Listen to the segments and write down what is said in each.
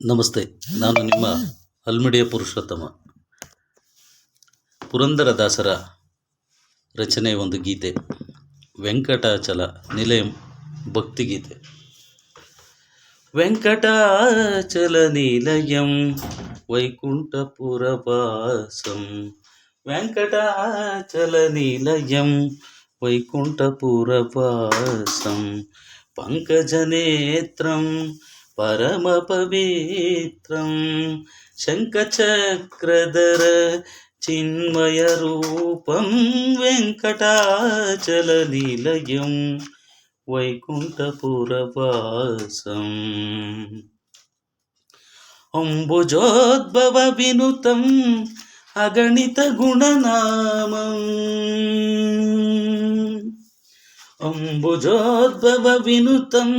ನಮಸ್ತೆ ನಾನು ನಿಮ್ಮ ಹಲ್ಮಿಡಿಯ ಪುರುಷೋತ್ತಮ ಪುರಂದರದಾಸರ ರಚನೆ ಒಂದು ಗೀತೆ ವೆಂಕಟಾಚಲ ನಿಲಯಂ ಭಕ್ತಿಗೀತೆ ವೆಂಕಟಾಚಲ ನಿಲಯಂ ವೈಕುಂಠಪುರವಾಸಂ ವೆಂಕಟಾಚಲ ನಿಲಯಂ ವೈಕುಂಠಪುರವಾಸಂ ಪಂಕಜನೇತ್ರಂ పరమ పవిత్రం శంఖచక్రధర చిన్మయ రూపం వెంకటాచల నిలయం వైకుంఠపురవాసం అంబుజోద్భవ వినుతం అగణిత గుణనామం. అంబుజోద్భవ వినుతం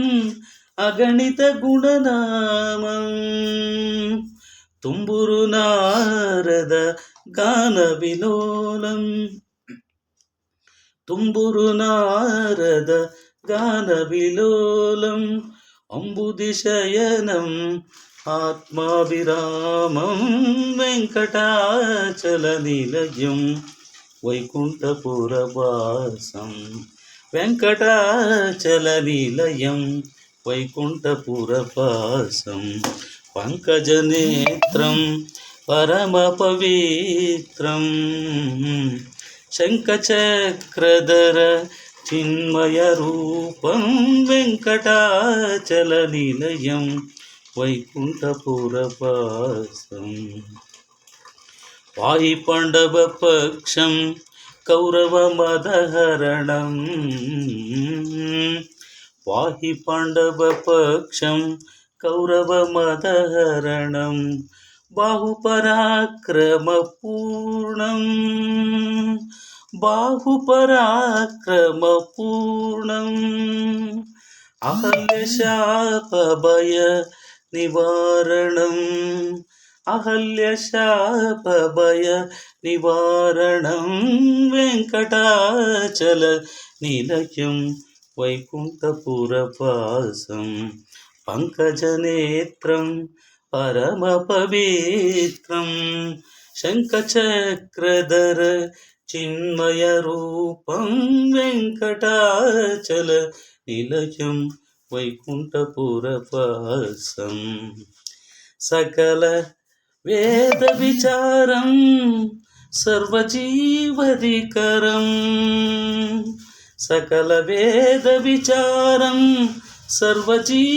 అగణిత గుణనామం తుంబురు నారద గాన విలోలం తుంబురు నారద గాన విలోలం అంబుదిశయనం ఆత్మాభిరామం వెంకటాచల నిలయం వైకుంఠపురవాసం వెంకటాచల నిలయం వైకుంఠపురవాసం పంకజనేత్రం పరమ పవిత్రం శంఖచక్రధర చిన్మయ రూపం వెంకటాచల నిలయం వైకుంఠపురవాసం వాయి పాండవ పక్షం కౌరవమదహరణం पाहि पाण्डवपक्षं कौरवमदहरणं बाहुपराक्रमपूर्णम् बाहुपराक्रमपूर्णम् अहल्यशापभय निवारणम् अहल्यशापभय निवारणं वेङ्कटाचल निलयम् వైకుంఠపురపాసం పంకజనేత్రం పరమ పవిత్రం శంఖచక్రధర చిన్మయ రూపం వెంకటాచల నిలయం వైకుంఠపురపాసం సకల వేద విచారం సర్వజీవధికరం. సకల వేద విచారం సర్వజీవధికరం.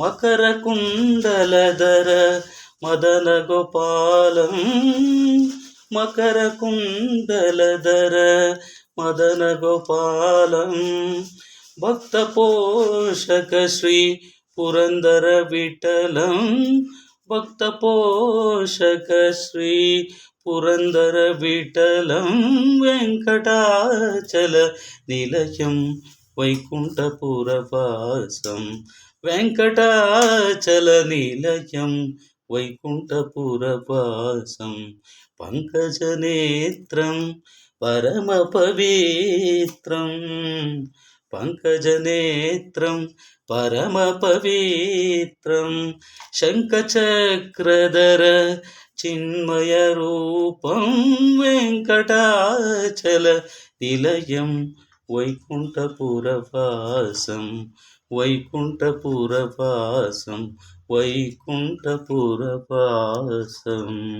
మకర కుండలధర మదన గోపాలం. మకర కుండలధర మదన గోపాలం. భక్త పోషక శ్రీ పురందర విఠలం. భక్త పోషక శ్రీ పురందర విఠలం వెంకటాచల నిలయం వైకుంఠపురవాసం. వెంకటాచల నిలయం వైకుంఠపురవాసం. పంకజనేత్రం పరమ పవిత్రం. పంకజనేత్రం పరమ పవిత్రం. శంఖచక్రధర చిన్మయ రూపం వెంకటాచల నిలయం. వైకుంఠపురవాసం వైకుంఠపురవాసం వైకుంఠపురవాసం.